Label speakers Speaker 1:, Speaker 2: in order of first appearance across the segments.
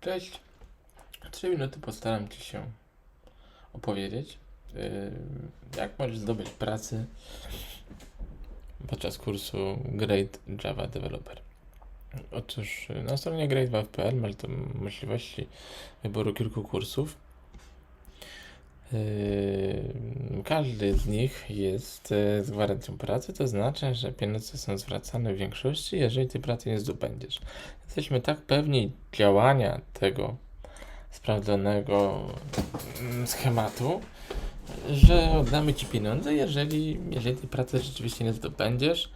Speaker 1: Cześć. Trzy minuty postaram Ci się opowiedzieć, yy, jak możesz zdobyć pracę podczas kursu Great Java Developer. Otóż yy, na stronie greatwav.pl masz możliwości wyboru kilku kursów. Yy, Każdy z nich jest yy, z gwarancją pracy, to znaczy, że pieniądze są zwracane w większości, jeżeli ty pracy nie zdobędziesz. Jesteśmy tak pewni działania tego sprawdzonego mm, schematu, że oddamy ci pieniądze, jeżeli, jeżeli tej pracy rzeczywiście nie zdobędziesz.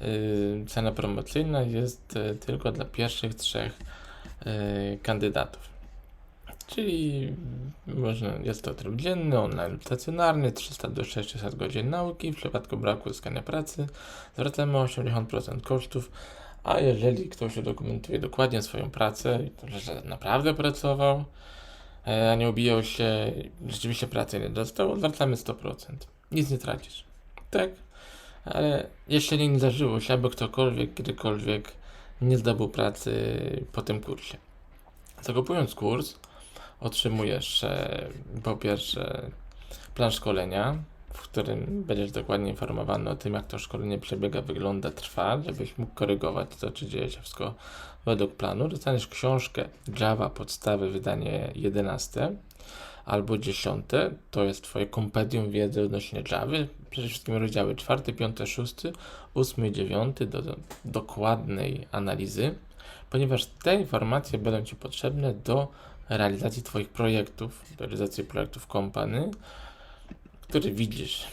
Speaker 1: Yy, Cena promocyjna jest yy, tylko dla pierwszych trzech yy, kandydatów. Czyli można, jest to tryb dzienny, online stacjonarny, 300 do 600 godzin nauki. W przypadku braku uzyskania pracy zwracamy 80% kosztów, a jeżeli ktoś udokumentuje dokładnie swoją pracę, że naprawdę pracował, e, a nie ubijał się, rzeczywiście pracy nie dostał, zwracamy 100%. Nic nie tracisz. Tak? Ale jeszcze nie zdarzyło się, aby ktokolwiek, kiedykolwiek nie zdobył pracy po tym kursie. Zakupując kurs, otrzymujesz e, po pierwsze plan szkolenia, w którym będziesz dokładnie informowany o tym, jak to szkolenie przebiega, wygląda, trwa, żebyś mógł korygować to, czy dzieje się wszystko według planu. Dostaniesz książkę Java Podstawy, wydanie 11 albo 10. To jest Twoje kompendium wiedzy odnośnie Java. Przede wszystkim rozdziały 4, 5, 6, 8 i 9 do, do dokładnej analizy, ponieważ te informacje będą Ci potrzebne do realizacji Twoich projektów, realizacji projektów kompany, który widzisz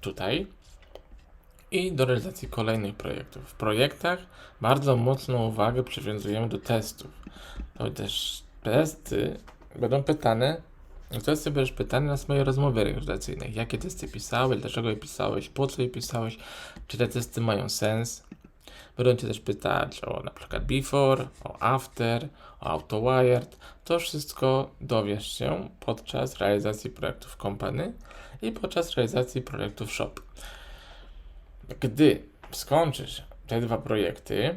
Speaker 1: tutaj i do realizacji kolejnych projektów. W projektach bardzo mocną uwagę przywiązujemy do testów. To też testy będą pytane, testy będziesz pytany na swojej rozmowie rekrutacyjnej. Jakie testy pisałeś, dlaczego je pisałeś, po co je pisałeś, czy te testy mają sens. Będą Cię też pytać o na przykład before, o after, o autowired. To wszystko dowiesz się podczas realizacji projektów kompany i podczas realizacji projektów shop. Gdy skończysz te dwa projekty,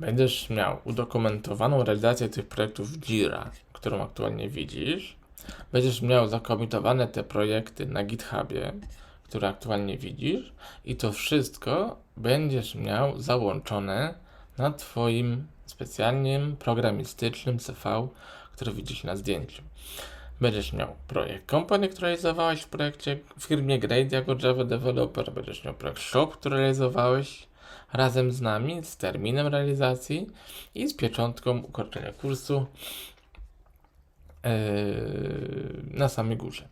Speaker 1: będziesz miał udokumentowaną realizację tych projektów w Jira, którą aktualnie widzisz. Będziesz miał zakomitowane te projekty na GitHubie, które aktualnie widzisz, i to wszystko będziesz miał załączone na Twoim specjalnym programistycznym CV, który widzisz na zdjęciu. Będziesz miał projekt company, który realizowałeś w projekcie w firmie Grade jako Java Developer. Będziesz miał projekt shop, który realizowałeś razem z nami, z terminem realizacji i z pieczątką ukończenia kursu yy, na samej górze.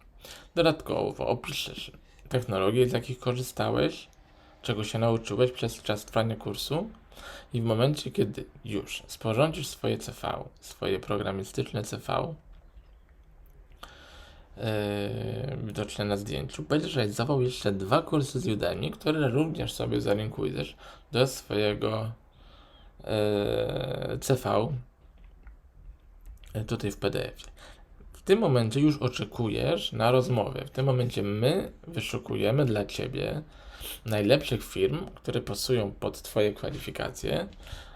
Speaker 1: Dodatkowo opiszesz technologie, z jakich korzystałeś, czego się nauczyłeś przez czas trwania kursu i w momencie, kiedy już sporządzisz swoje CV, swoje programistyczne CV, yy, widoczne na zdjęciu, będziesz realizował jeszcze dwa kursy z Udemy, które również sobie zalinkujesz do swojego yy, CV tutaj w PDF. Tym momencie już oczekujesz na rozmowę. W tym momencie my wyszukujemy dla Ciebie najlepszych firm, które pasują pod Twoje kwalifikacje,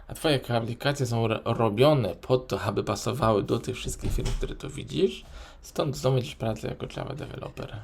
Speaker 1: a Twoje kwalifikacje są ro- robione po to, aby pasowały do tych wszystkich firm, które tu widzisz. Stąd zdobędziesz pracę jako Java Developer.